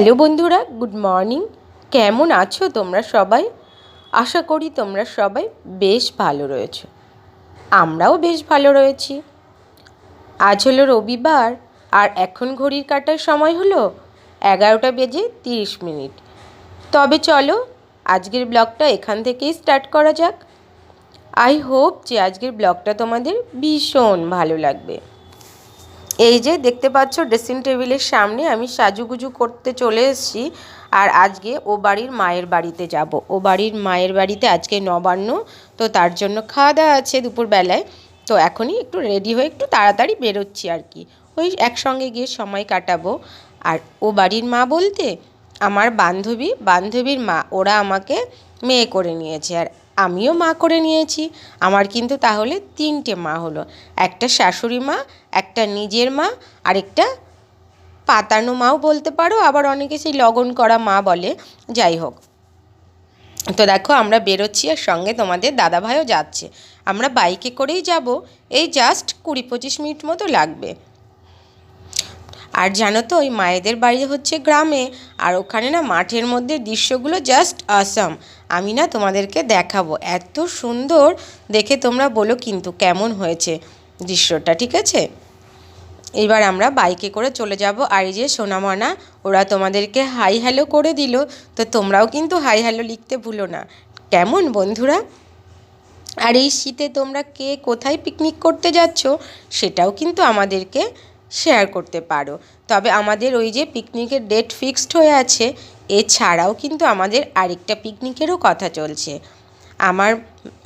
Hello বন্ধুরা, good morning. কেমন আছো তোমরা সবাই? আশা করি তোমরা সবাই বেশ ভালো রয়েছো। আমরাও বেশ ভালো রয়েছি। আজ হলো রবিবার, আর এখন ঘড়ির কাটার সময় হলো এগারোটা বেজে তিরিশ মিনিট। তবে চলো, আজকের ব্লগটা এখান থেকেই স্টার্ট করা যাক। আই হোপ যে আজকের ব্লগটা তোমাদের ভীষণ ভালো লাগবে। এই যে দেখতে পাচ্ছ ড্রেসিং টেবিলের সামনে আমি সাজুগুজু করতে চলে এসেছি। আর আজকে ও বাড়ির মায়ের বাড়িতে যাব। ও বাড়ির মায়ের বাড়িতে আজকে নবান্ন, তো তার জন্য খাওয়া দাওয়া আছে দুপুরবেলায়। তো এখনই একটু রেডি হয়ে একটু তাড়াতাড়ি বেরোচ্ছি আর কি। ওই একসঙ্গে গিয়ে সময় কাটাবো। আর ও বাড়ির মা বলতে আমার বান্ধবী, বান্ধবীর মা, ওরা আমাকে মেয়ে করে নিয়েছে। আর আমিও মা করে নিয়েছি। আমার কিন্তু তাহলে তিনটে মা হলো। একটা শাশুড়ি মা, একটা নিজের মা, আরেকটা পাতানো মাও বলতে পারো। আবার অনেকে সেই লগন করা মা বলে। যাই হোক। তো দেখো, আমরা বেরোচ্ছি আর সঙ্গে তোমাদের দাদাভাইও যাচ্ছে। আমরা বাইকে করেই যাব। এই জাস্ট কুড়ি পঁচিশ মিনিট মতো লাগবে। আর জানো তো, ওই মায়েদের বাড়ি হচ্ছে গ্রামে, আর ওখানে না মাঠের মধ্যে দৃশ্যগুলো জাস্ট আসাম আমি না তোমাদেরকে দেখাবো, এত সুন্দর, দেখে তোমরা বলো কিন্তু কেমন হয়েছে দৃশ্যটা, ঠিক আছে? এবার আমরা বাইকে করে চলে যাব, আর এই যে সোনামনা, ওরা তোমাদেরকে হাই হ্যালো করে দিল, তো তোমরাও কিন্তু হাই হ্যালো লিখতে ভুলো না। কেমন বন্ধুরা? আর এই শীতে তোমরা কে কোথায় পিকনিক করতে যাচ্ছ, সেটাও কিন্তু আমাদেরকে শেয়ার করতে পারো। তবে আমাদের ওই যে পিকনিকের ডেট ফিক্সড হয়ে আছে, এছাড়াও কিন্তু আমাদের আরেকটা পিকনিকেরও কথা চলছে। আমার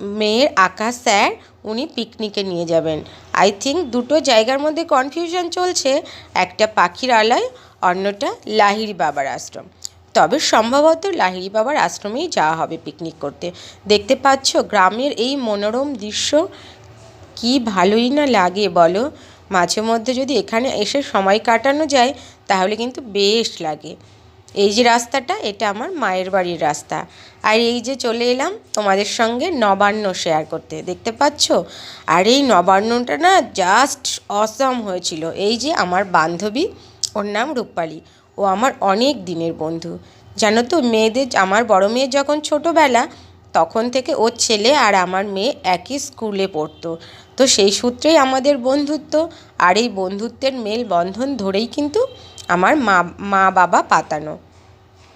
মেয়ের আঁকা স্যার, উনি পিকনিকে নিয়ে যাবেন। আই থিঙ্ক দুটো জায়গার মধ্যে কনফিউশন চলছে, একটা পাখির আলয়, অন্যটা লাহিড়ি বাবার আশ্রম। তবে সম্ভবত লাহিড়ি বাবার আশ্রমেই যাওয়া হবে পিকনিক করতে। দেখতে পাচ্ছ, গ্রামের এই মনোরম দৃশ্য, কি ভালোই না লাগে বলো? মাঝে মধ্যে যদি এখানে এসে সময় কাটানো যায়, তাহলে কিন্তু বেশ লাগে। এই যে রাস্তাটা, এটা আমার মায়ের বাড়ির রাস্তা। আর এই যে চলে এলাম তোমাদের সঙ্গে নবান্ন শেয়ার করতে, দেখতে পাচ্ছ? আর এই নবান্নটা না জাস্ট অসম হয়েছিল। এই যে আমার বান্ধবী, ওর নাম রূপালী। ও আমার অনেক দিনের বন্ধু। জানো তো, মেয়েদের, আমার বড় মেয়ের যখন ছোটোবেলা, তখন থেকে ওর ছেলে আর আমার মেয়ে একই স্কুলে পড়তো। তো সেই সূত্রেই আমাদের বন্ধুত্ব। আর এই বন্ধুত্বের মেল বন্ধন ধরেই কিন্তু আমার মা মা বাবা পাতানো।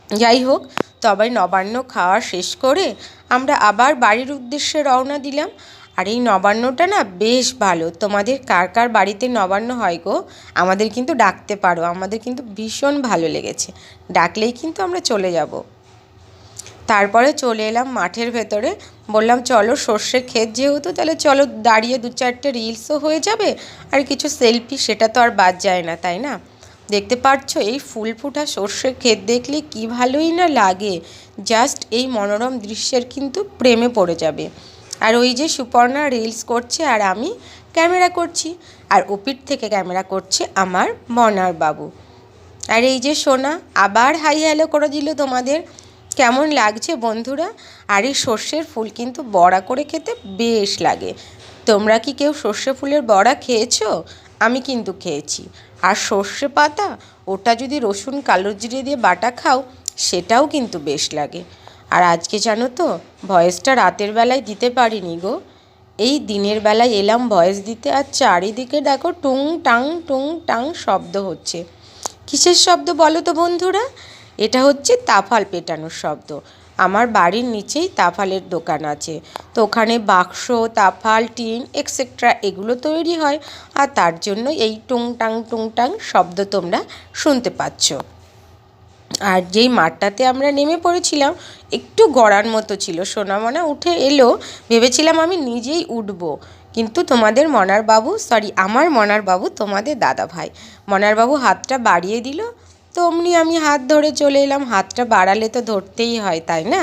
যাই হোক, তবে নবান্ন খাওয়া শেষ করে আমরা আবার বাড়ির উদ্দেশ্যে রওনা দিলাম। আর এই নবান্নটা না বেশ ভালো। তোমাদের কার কার বাড়িতে নবান্ন হয় গো? আমাদের কিন্তু ডাকতে পারো। আমাদের কিন্তু ভীষণ ভালো লেগেছে। ডাকলেই কিন্তু আমরা চলে যাব। তারপরে চলে এলাম মাঠের ভেতরে। বললাম, চলো সর্ষে ক্ষেত যেহেতু, তাহলে চলো দাঁড়িয়ে দু চারটে রিলসও হয়ে যাবে আর কিছু সেলফি সেটা তো আর বাদ যায় না, তাই না? দেখতে পাচ্ছ এই ফুল ফুটা সর্ষের ক্ষেত দেখলে কি ভালোই না লাগে। জাস্ট এই মনোরম দৃশ্যের কিন্তু প্রেমে পড়ে যাবে। আর ওই যে সুপর্ণা রিলস করছে আর আমি ক্যামেরা করছি, আর ওপিট থেকে ক্যামেরা করছে আমার মনার বাবু। আর এই যে সোনা, আবার হাই হ্যালো করে দিল তোমাদের। কেমন লাগছে বন্ধুরা? আর এই সর্ষের ফুল কিন্তু বড়া করে খেতে বেশ লাগে। তোমরা কি কেউ সর্ষে ফুলের বড়া খেয়েছো? আমি কিন্তু খেয়েছি। আর সর্ষে পাতা, ওটা যদি রসুন কালো জিরে দিয়ে বাটা খাও, সেটাও কিন্তু বেশ লাগে। আর আজকে জানো তো, ভয়েসটা রাতের বেলায় দিতে পারিনি গো। এই দিনের বেলায় এলাম, ভয়েস দিতে, আর চারিদিকে দেখো টুং টাং টুং টাং শব্দ হচ্ছে। কিসের শব্দ বলো তো বন্ধুরা? এটা হচ্ছে তাফাল পেটানোর শব্দ। আমার বাড়ির নিচেই তাফালের দোকান আছে। তো ওখানে বাক্স, তাফাল, টিন এক্সেট্রা এগুলো তৈরি হয়। আর তার জন্য এই টুংটাং টুংটাং শব্দ তোমরা শুনতে পাচ্ছ। আর যেই মাঠটাতে আমরা নেমে পড়েছিলাম, একটু গড়ার মতো ছিল। সোনামনা উঠে এলো, ভেবেছিলাম আমি নিজেই উঠব। কিন্তু তোমাদের মনার বাবু সরি আমার মনার বাবু তোমাদের দাদা ভাই মনার বাবু হাতটা বাড়িয়ে দিল তো অমনি আমি হাত ধরে চলে এলাম। হাতটা বাড়ালে তো ধরতেই হয়, তাই না?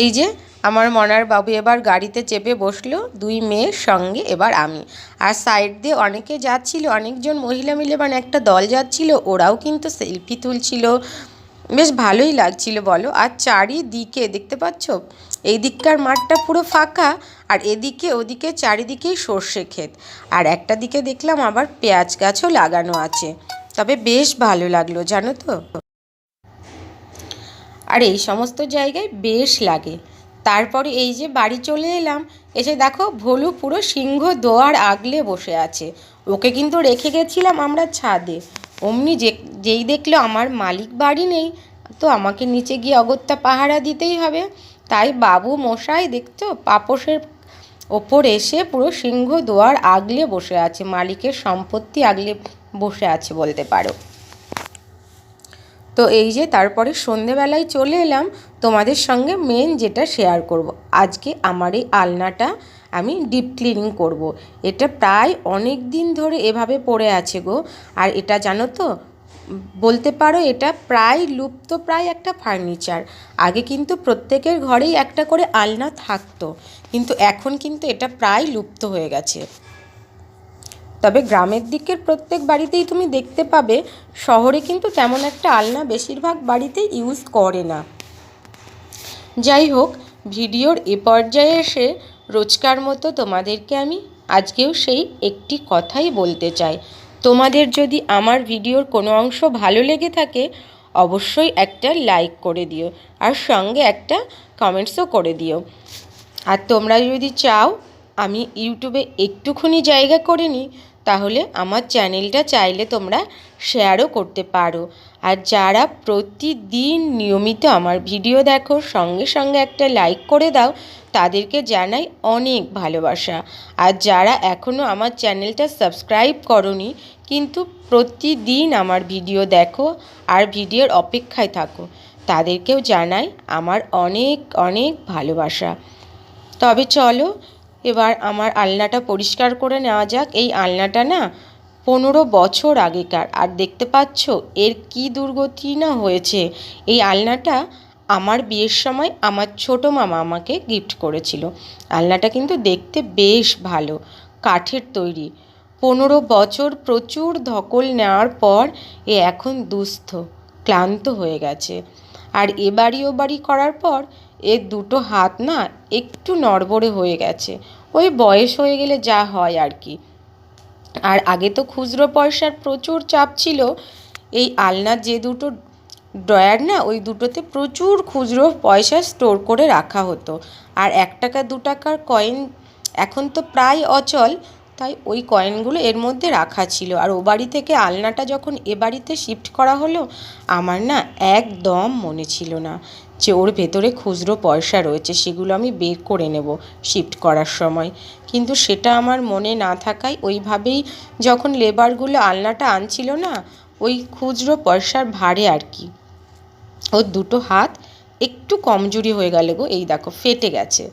এই যে আমার মনার বাবু এবার গাড়িতে চেপে বসল, দুই মেয়ের সঙ্গে এবার আমি। আর সাইড দিয়ে অনেকে যাচ্ছিল, অনেকজন মহিলা মিলে মানে একটা দল যাচ্ছিল, ওরাও কিন্তু সেলফি তুলছিল। বেশ ভালোই লাগছিল, বলো। আর চারিদিকে, দেখতে পাচ্ছ? এই দিককার মাঠটা পুরো ফাঁকা, আর এদিকে, ওদিকে চারিদিকেই সর্ষে ক্ষেত। আর একটা দিকে দেখলাম আবার পেঁয়াজ গাছও লাগানো আছে। তবে বেশ ভালো লাগল, জানো তো। আর, এই সমস্ত জায়গায় বেশ লাগে। তারপরে এই যে বাড়ি চলে এলাম, এসে দেখো ভোলু পুরো সিংহ দোয়ার আগলে বসে আছে। ওকে কিন্তু রেখে গেছিলাম আমরা ছাদে। অমনি যে, যেই দেখল আমার মালিক বাড়ি নেই, তো আমাকে নিচে গিয়ে অগত্যা পাহারা দিতেই হবে। তাই বাবু মশাই দেখছ, পাপোশের ওপর এসে পুরো সিংহ দোয়ার আগলে বসে আছে, মালিকের সম্পত্তি আগলে বসে আছে বলতে পারো তো এই যে তারপরে সন্ধেবেলায় চলে এলাম, তোমাদের সঙ্গে মেন যেটা শেয়ার করব। আজকে আমার এই আলনাটা আমি ডিপ ক্লিনিং করব। এটা প্রায় অনেক দিন ধরে এভাবে পড়ে আছে গো আর এটা জানো তো বলতে পারো এটা প্রায় লুপ্ত প্রায় একটা ফার্নিচার। আগে কিন্তু প্রত্যেকের ঘরেই একটা করে আলনা থাকতো। কিন্তু এখন কিন্তু এটা প্রায় লুপ্ত হয়ে গেছে। তবে গ্রামের দিকের প্রত্যেক বাড়িতেই তুমি দেখতে পাবে, শহরে কিন্তু তেমন একটা আলনা বেশিরভাগ বাড়িতে ইউজ করে না। যাই হোক, ভিডিওর এ পর্যায়ে এসে রোজকার মতো তোমাদেরকে আমি আজকেও সেই একটি কথাই বলতে চাই। তোমাদের যদি আমার ভিডিওর কোনো অংশ ভালো লেগে থাকে, অবশ্যই একটা লাইক করে দিও আর সঙ্গে একটা কমেন্টসও করে দিও। আর তোমরা যদি চাও আমি ইউটিউবে একটুখানি জায়গা করে নিই, তাহলে আমার চ্যানেলটা চাইলে তোমরা শেয়ারও করতে পারো। আর যারা প্রতিদিন নিয়মিত আমার ভিডিও দেখো, সঙ্গে সঙ্গে একটা লাইক করে দাও, তাদেরকে জানাই অনেক ভালোবাসা। আর যারা এখনও আমার চ্যানেলটা সাবস্ক্রাইব করনি, কিন্তু প্রতিদিন আমার ভিডিও দেখো আর ভিডিওর অপেক্ষায় থাকো, তাদেরকেও জানাই আমার অনেক অনেক ভালোবাসা। তবে চলো, এবার আমার আলনাটা পরিষ্কার করে নেওয়া যাক। এই আলনাটা না পনেরো বছর আগেকার। আর দেখতে পাচ্ছ, এর কি দুর্গতি না হয়েছে? এই আলনাটা আমার বিয়ের সময় আমার ছোট মামা আমাকে গিফট করেছিল। আলনাটা কিন্তু দেখতে বেশ ভালো, কাঠের তৈরি। পনেরো বছর প্রচুর ধকল নেওয়ার পর এ এখন দুস্থ, ক্লান্ত হয়ে গেছে। আর এ বাড়ি ও বাড়ি করার পর এর দুটো হাত না একটু নড়বড়ে হয়ে গেছে। ওই বয়স হয়ে গেলে যা হয় আর কি। আর আগে তো খুচরো পয়সার প্রচুর চাপ ছিল, এই আলনার যে দুটো ড্রয়ার না, ওই দুটোতে প্রচুর খুচরো পয়সা স্টোর করে রাখা হতো। আর এক টাকা, দু টাকার কয়েন এখন তো প্রায় অচল, তাই ওই কয়েনগুলো এর মধ্যে রাখা ছিল। আর ও বাড়ি থেকে আলনাটা যখন এ বাড়িতে শিফট করা হলো, আমার না একদম মনে ছিল না। যে ওর ভেতরে খুচরো পয়সা রয়েছে, সেগুলো আমি বের করে নেব শিফট করার সময়। কিন্তু সেটা আমার মনে না থাকায় ওইভাবেই যখন লেবারগুলো আলনাটা আনছিল না, ওই খুচরো পয়সার ভারে আর কি। ওর দুটো হাত একটু কমজোরি হয়ে গেলে গো, এই দেখো, ফেটে গেছে।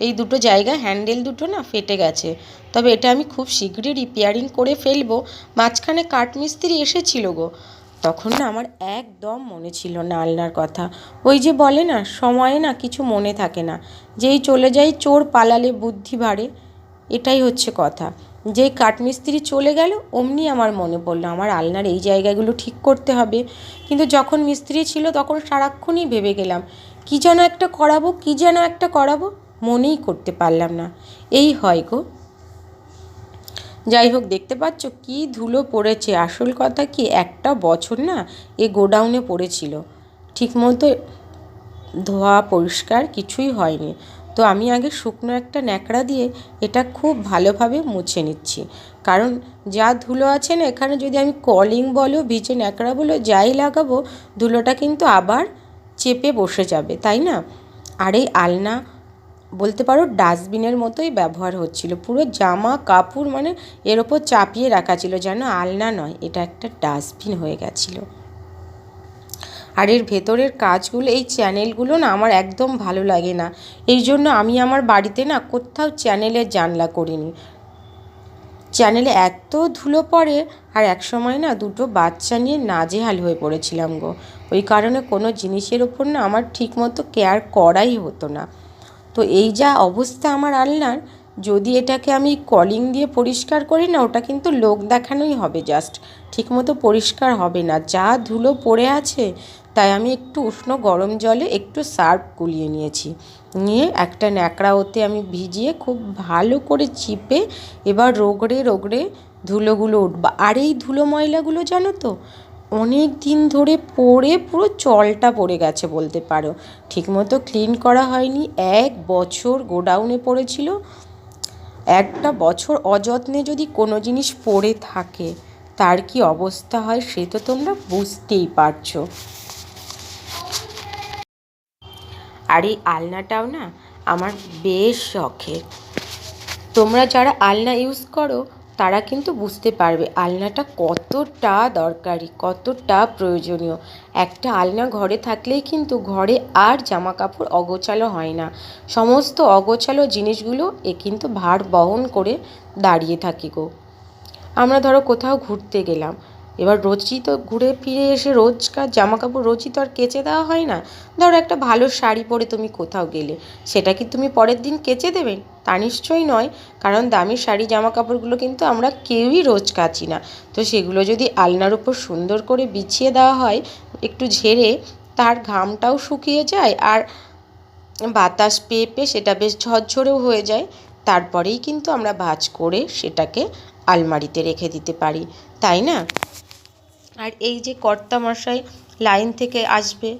এই দুটো জায়গা হ্যান্ডেল দুটো না, ফেটে গেছে। তবে এটা আমি খুব শীঘ্রই রিপেয়ারিং করে ফেলব। মাঝখানে কাঠমিস্ত্রি এসেছিল গো। তখন না আমার একদম মনে ছিল না আলনার কথা। ওই যে বলে না, সময়ে না কিছু মনে থাকে না। যেই চলে যাই, চোর পালালে বুদ্ধি বাড়ে, এটাই হচ্ছে কথা। যেই কাঠমিস্ত্রি চলে গেল, অমনি আমার মনে পড়ল, আমার আলনার এই জায়গাগুলো ঠিক করতে হবে। কিন্তু যখন মিস্ত্রি ছিল, তখন সারাক্ষণই ভেবে গেলাম, কী যেন একটা করাবো, কী যেন একটা করাবো, মনেই করতে পারলাম না। এই হয় গো। যাই হোক, দেখতে পাচ্ছ কি ধুলো পড়েছে। আসল কথা কি, একটা বছর না এ গোডাউনে পড়েছিল। ঠিকমতো ধোয়া পরিষ্কার কিছুই হয়নি। তো আমি আগে শুকনো একটা ন্যাকড়া দিয়ে এটা খুব ভালোভাবে মুছে নিচ্ছি। কারণ যা ধুলো আছে না, এখানে যদি আমি কলিং বলো ভিজে ন্যাকড়া বলো যাই লাগাবো, ধুলোটা কিন্তু আবার চেপে বসে যাবে, তাই না? আর এই আলনা বলতে পারো ডাস্টবিনের মতোই ব্যবহার হচ্ছিল। পুরো জামা, কাপড় মানে এর ওপর চাপিয়ে রাখা ছিল যেন আলনা নয়, এটা একটা ডাস্টবিন হয়ে গেছিল। আর এর ভেতরের কাজগুলো, এই চ্যানেলগুলো না আমার একদম ভালো লাগে না। এই জন্য আমি আমার বাড়িতে না কোথাও চ্যানেলের জানলা করিনি। চ্যানেলে এত ধুলো পড়ে আর এক সময় না দুটো বাচ্চা নিয়ে নাজেহাল হয়ে পড়েছিলাম গো। ওই কারণে কোনো জিনিসের ওপর না আমার ঠিকমতো কেয়ার করাই হতো না। তো এই যা অবস্থা আমার আলনার যদি এটাকে আমি কলিং দিয়ে পরিষ্কার করি না, ওটা কিন্তু লোক দেখানোই হবে জাস্ট ঠিকমতো পরিষ্কার হবে না। যা ধুলো পড়ে আছে, তাই আমি একটু উষ্ণ গরম জলে একটু সার্ফ গুলিয়ে নিয়েছি। নিয়ে একটা ন্যাকড়া ওতে আমি ভিজিয়ে খুব ভালো করে চিপে এবার রোগড়ে রোগড়ে ধুলোগুলো উঠবা। আর এই ধুলো ময়লাগুলো জানো তো অনেক দিন ধরে পড়ে পুরো চলটা পড়ে গেছে বলতে পারো। ঠিকমতো ক্লিন করা হয়নি, এক বছর গোডাউনে পড়েছিল। একটা বছর অযত্নে যদি কোনো জিনিস পড়ে থাকে, তার কি অবস্থা হয় সে তো তোমরা বুঝতেই পারছ। আর এই আলনাটাও না আমার বেশ শখের। তোমরা যারা আলনা ইউজ করো তারা কিন্তু বুঝতে পারবে আলনাটা কতটা দরকারি, কতটা প্রয়োজনীয়। একটা আলনা ঘরে থাকলেই কিন্তু ঘরে আর জামা কাপড় অগোছালো হয় না। সমস্ত অগোছালো জিনিসগুলো এ কিন্তু ভার বহন করে দাঁড়িয়ে থাকি গো। আমরা ধরো কোথাও ঘুরতে গেলাম। এবার রোজই তো ঘুরে ফিরে এসে রোজকার জামা কাপড় রোজই তো আর কেচে দেওয়া হয় না। ধরো একটা ভালো শাড়ি পরে তুমি কোথাও গেলে, সেটা কি তুমি পরের দিন কেচে দেবে? তা নিশ্চয়ই নয়, কারণ দামি শাড়ি জামা কাপড়গুলো কিন্তু আমরা কেউই রোজ কাচি না। তো সেগুলো যদি আলনার উপর সুন্দর করে বিছিয়ে দেওয়া হয়, একটু ঝেড়ে তার ঘামটাও শুকিয়ে যায় আর বাতাস পেয়ে পেয়ে সেটা বেশ ঝরঝরেও হয়ে যায়। তারপরেই কিন্তু আমরা ভাঁজ করে সেটাকে আলমারিতে রেখে দিতে পারি। তাই না? আর এই যে কর্তামশাই লাইন থেকে আসবে,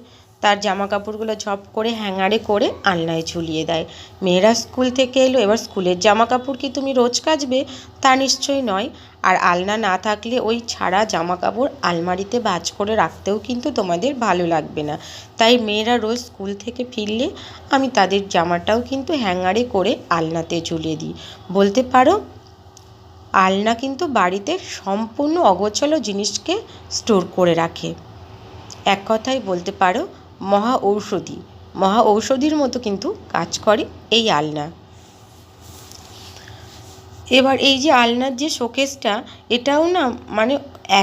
তার জামা কাপড়গুলো ঝপ করে হ্যাঙ্গারে করে আলনায় ঝুলিয়ে দেয়। মেয়েরা স্কুল থেকে এলো, এবার স্কুলের জামা কাপড় কি তুমি রোজ কাচবে? তা নিশ্চয়ই নয়। আর আলনা না থাকলে ওই ছাড়া জামা কাপড় আলমারিতে ভাঁজ করে রাখতেও কিন্তু তোমাদের ভালো লাগবে না। তাই মেয়েরা রোজ স্কুল থেকে ফিরলে আমি তাদের জামাটাও কিন্তু হ্যাঙ্গারে করে আলনাতে ঝুলিয়ে দিই। বলতে পারো আলনা কিন্তু বাড়িতে সম্পূর্ণ অগোছালো জিনিসকে স্টোর করে রাখে। এক কথায় বলতে পারো, মহা ঔষধি। মহা ঔষধির মতো কিন্তু কাজ করে এই আলনা। এবার এই যে আলনার যে শোকেসটা, এটাও না মানে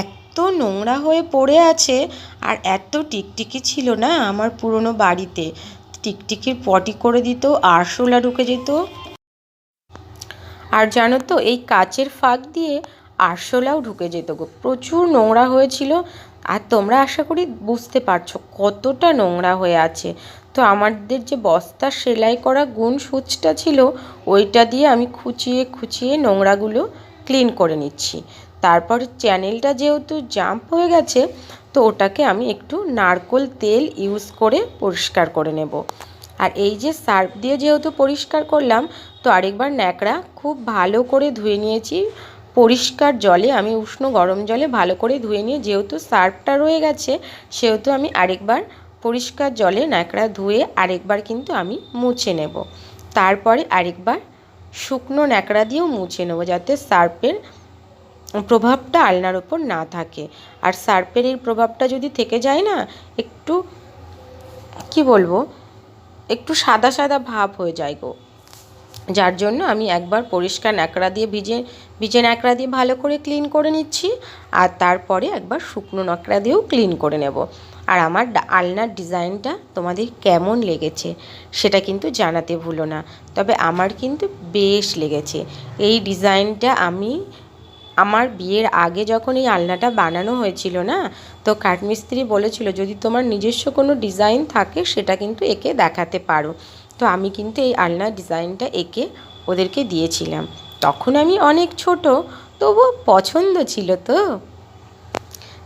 এত নোংরা হয়ে পড়ে আছে আর এত টিকটিকি ছিল না আমার পুরনো বাড়িতে। টিকটিকির পটি করে দিত, আরশোলা ঢুকে যেত আর জানো তো, এই কাচের ফাঁক দিয়ে আরশোলাও ঢুকে যেত গো। প্রচুর নোংরা হয়েছিল আর তোমরা আশা করি বুঝতে পারছ কতটা নোংরা হয়ে আছে। তো আমাদের যে বস্তা সেলাই করা গুণ সূচটা ছিল, ওইটা দিয়ে আমি খুঁচিয়ে খুঁচিয়ে নোংরাগুলো ক্লিন করে নিচ্ছি। তারপর চ্যানেলটা যেহেতু জাম্প হয়ে গেছে, তো ওটাকে আমি একটু নারকোল তেল ইউজ করে পরিষ্কার করে নেব। আর এই যে সার্ফ দিয়ে যেহেতু পরিষ্কার করলাম, তো আরেকবার ন্যাকড়া খুব ভালো করে ধুয়ে নিয়েছি। পরিষ্কার জলে, আমি উষ্ণ গরম জলে ভালো করে ধুয়ে নিয়ে যেহেতু সার্ফটা রয়ে গেছে, সেহেতু আমি আরেকবার পরিষ্কার জলে ন্যাকড়া ধুয়ে আরেকবার কিন্তু আমি মুছে নেব। তারপরে আরেকবার শুকনো ন্যাকড়া দিয়েও মুছে নেব যাতে সার্ফের প্রভাবটা আলনার ওপর না থাকে। আর সার্ফের এই প্রভাবটা যদি থেকে যায় না, একটু, কি বলব একটু সাদা সাদা ভাব হয়ে যায় গো। যার জন্য আমি একবার পরিষ্কার ন্যাকড়া দিয়ে ভিজে ভিজে ন্যাকড়া দিয়ে ভালো করে ক্লিন করে নিচ্ছি, আর তারপরে একবার শুকনো ন্যাকড়া দিয়েও ক্লিন করে নেব। আর আমার আলনার ডিজাইনটা তোমাদের কেমন লেগেছে সেটা কিন্তু জানাতে ভুলো না, তবে আমার কিন্তু বেশ লেগেছে। এই ডিজাইনটা আমি, আমার বিয়ের আগে যখন এই আলনাটা বানানো হয়েছিল না তো কাঠমিস্ত্রি বলেছিল, যদি তোমার নিজস্ব কোনো ডিজাইন থাকে, সেটা কিন্তু একে দেখাতে পারো। তো আমি কিন্তু এই আলনার ডিজাইনটা এঁকে ওদেরকে দিয়েছিলাম। তখন আমি অনেক ছোট, তবুও পছন্দ ছিল তো।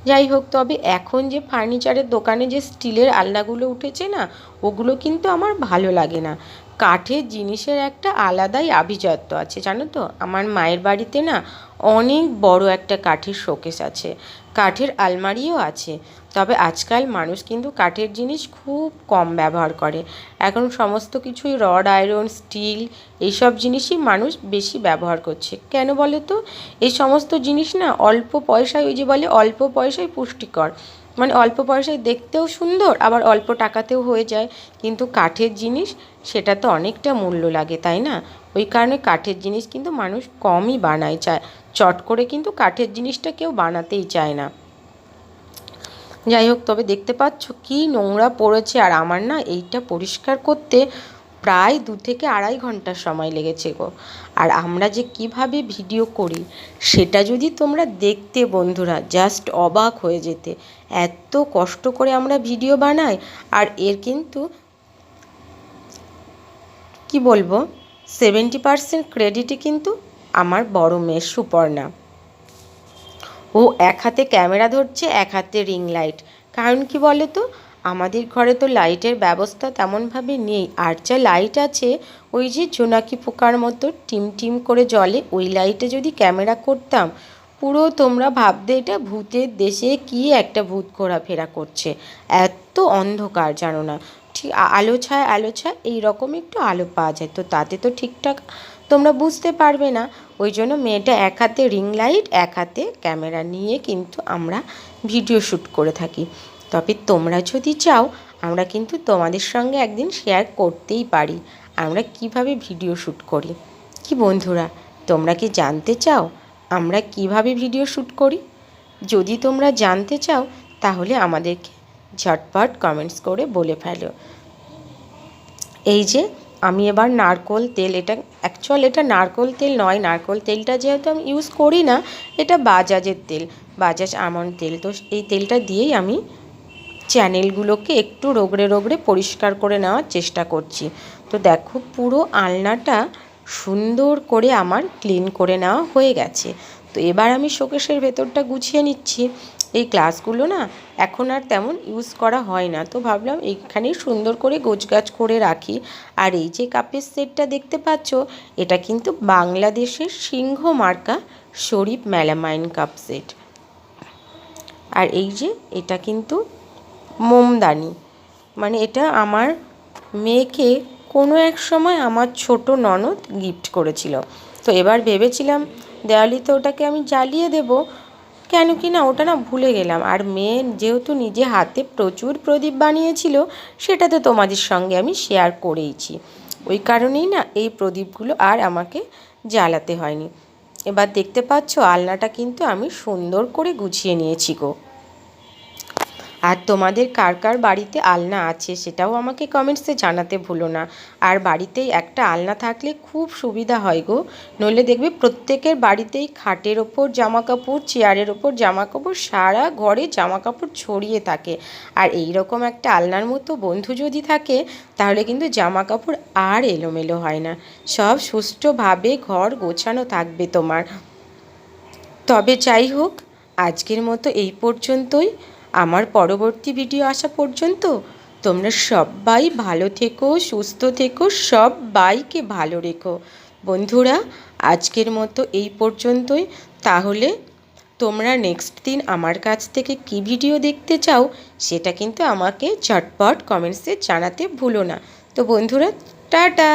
যাই হোক, তবে এখন যে ফার্নিচারের দোকানে যে স্টিলের আলনাগুলো উঠেছে না, ওগুলো কিন্তু আমার ভালো লাগে না। কাঠের জিনিসের একটা আলাদাই আভিজাত্য আছে, জানো তো? আমার মায়ের বাড়িতে না অনেক বড় একটা কাঠের শোকেস আছে। কাঠের আলমারিও আছে। তবে আজকাল মানুষ কিন্তু কাঠের জিনিস খুব কম ব্যবহার করে। এখন সমস্ত কিছুই রড, আয়রন, স্টিল এইসব জিনিসই মানুষ বেশি ব্যবহার করছে। কেন বলো তো? এই সমস্ত জিনিস না অল্প পয়সায়, ওই যে বলে অল্প পয়সায় পুষ্টিকর। মানে অল্প পয়সায় দেখতেও সুন্দর, আবার অল্প টাকাতেও হয়ে যায়। কিন্তু কাঠের জিনিস সেটা তো অনেকটা মূল্য লাগে, তাই না? ওই কারণে কাঠের জিনিস কিন্তু মানুষ কমই বানায় চায়। চট করে কিন্তু কাঠের জিনিসটা কেউ বানাতেই চায় না। যাই হোক তবে দেখতে পাচ্ছ কি নোংরা পড়েছে, আর আমার না এইটা পরিষ্কার করতে প্রায় দু থেকে আড়াই ঘণ্টার সময় লেগেছে গো। আর আমরা যে কীভাবে ভিডিও করি, সেটা যদি তোমরা দেখতে বন্ধুরা, জাস্ট অবাক হয়ে যেতে। এত কষ্ট করে আমরা ভিডিও বানাই, আর এর কিন্তু কি বলব? সেভেন্টি পার্সেন্ট ক্রেডিটই কিন্তু আমার বড় মেয়ে সুপর্ণা। ও এক হাতে ক্যামেরা ধরছে, এক হাতে রিং লাইট কারণ কি বলো তো আমাদের ঘরে তো লাইটের ব্যবস্থা তেমনভাবে নেই। আর যা লাইট আছে, ওই যে জোনাকি পোকার মতো টিম টিম করে জ্বলে, ওই লাইটে যদি ক্যামেরা করতাম, পুরো তোমরা ভাবতে এটা ভূতের দেশে কি একটা ভূত ঘোরাফেরা করছে। এত অন্ধকার জানো না। ঠিক আলো ছায় আলো ছায় এইরকম একটু আলো পাওয়া যায়। তো তাতে তো ঠিকঠাক তোমরা বুঝতে পারবে না। ওই জন্য মেয়েটা এক হাতে রিং লাইট এক হাতে ক্যামেরা নিয়ে কিন্তু আমরা ভিডিও শ্যুট করে থাকি। তবে তোমরা যদি চাও, আমরা কিন্তু তোমাদের সঙ্গে একদিন শেয়ার করতেই পারি। আমরা কীভাবে ভিডিও শ্যুট করি? কি বন্ধুরা, তোমরা কি জানতে চাও আমরা কীভাবে ভিডিও শ্যুট করি? যদি তোমরা জানতে চাও, তাহলে আমাদেরকে ঝটপট কমেন্টস করে বলে ফেলো। এই যে, আমি এবার নারকোল তেল, এটা অ্যাকচুয়াল এটা নারকোল তেল নয়, নারকোল তেলটা যেহেতু আমি ইউজ করি না, এটা বাজাজের তেল, বাজাজ আমন্ড তেল। তো এই তেলটা দিয়েই আমি চ্যানেলগুলোকে একটু রোগড়ে রোগড়ে পরিষ্কার করে নেওয়ার চেষ্টা করছি। তো দেখো, পুরো আলনাটা সুন্দর করে আমার ক্লিন করে নেওয়া হয়ে গেছে। তো এবার আমি শোকেশের ভেতরটা গুছিয়ে নিচ্ছি। এই গ্লাসগুলো না এখন আর তেমন ইউজ করা হয় না। তো ভাবলাম এইখানেই সুন্দর করে গোছগাছ করে রাখি। আর এই যে কাপের সেটটা দেখতে পাচ্ছ, এটা কিন্তু বাংলাদেশের সিংহ মার্কা শরীফ মেলামাইন কাপ সেট। আর এই যে এটা কিন্তু মোমদানি। মানে এটা আমার মেয়েকে কোনো এক সময় আমার ছোট ননদ গিফট করেছিল। তো এবার ভেবেছিলাম, দেওয়ালিতে ওটাকে আমি জ্বালিয়ে দেব। কেন কি না ওটা না ভুলে গেলাম। আর মেয়ে যেহেতু নিজে হাতে প্রচুর প্রদীপ বানিয়েছিল, সেটা তো তোমাদের সঙ্গে আমি শেয়ার করেইছি। ওই কারণেই না এই প্রদীপগুলো আর আমাকে জ্বালাতে হয়নি। এবার দেখতে পাচ্ছ, আলনাটা কিন্তু আমি সুন্দর করে গুছিয়ে নিয়েছি গো। আর তোমাদের কার কার বাড়িতে আলনা আছে সেটাও আমাকে কমেন্টসে জানাতে ভুলো না। আর বাড়িতেই একটা আলনা থাকলে খুব সুবিধা হয় গো। নইলে দেখবে প্রত্যেকের বাড়িতেই খাটের ওপর জামা কাপড় চেয়ারের ওপর জামা কাপড় সারা ঘরে জামা কাপড় ছড়িয়ে থাকে। আর এই রকম একটা আলনার মতো বন্ধু যদি থাকে, তাহলে কিন্তু জামা কাপড় আর এলোমেলো হয় না। সব সুষ্ঠুভাবে ঘর গোছানো থাকবে তোমার। তবে যাই হোক, আজকের মতো এই পর্যন্তই। আমার পরবর্তী ভিডিও আসা পর্যন্ত তোমরা সবাই ভালো থেকো, সুস্থ থেকো, সবাইকে ভালো রেখো। বন্ধুরা, আজকের মতো এই পর্যন্তই। তাহলে তোমরা নেক্সট দিন আমার কাছ থেকে কি ভিডিও দেখতে চাও, সেটা কিন্তু আমাকে ঝটপট কমেন্টসে জানাতে ভুলো না। তো বন্ধুরা, টাটা!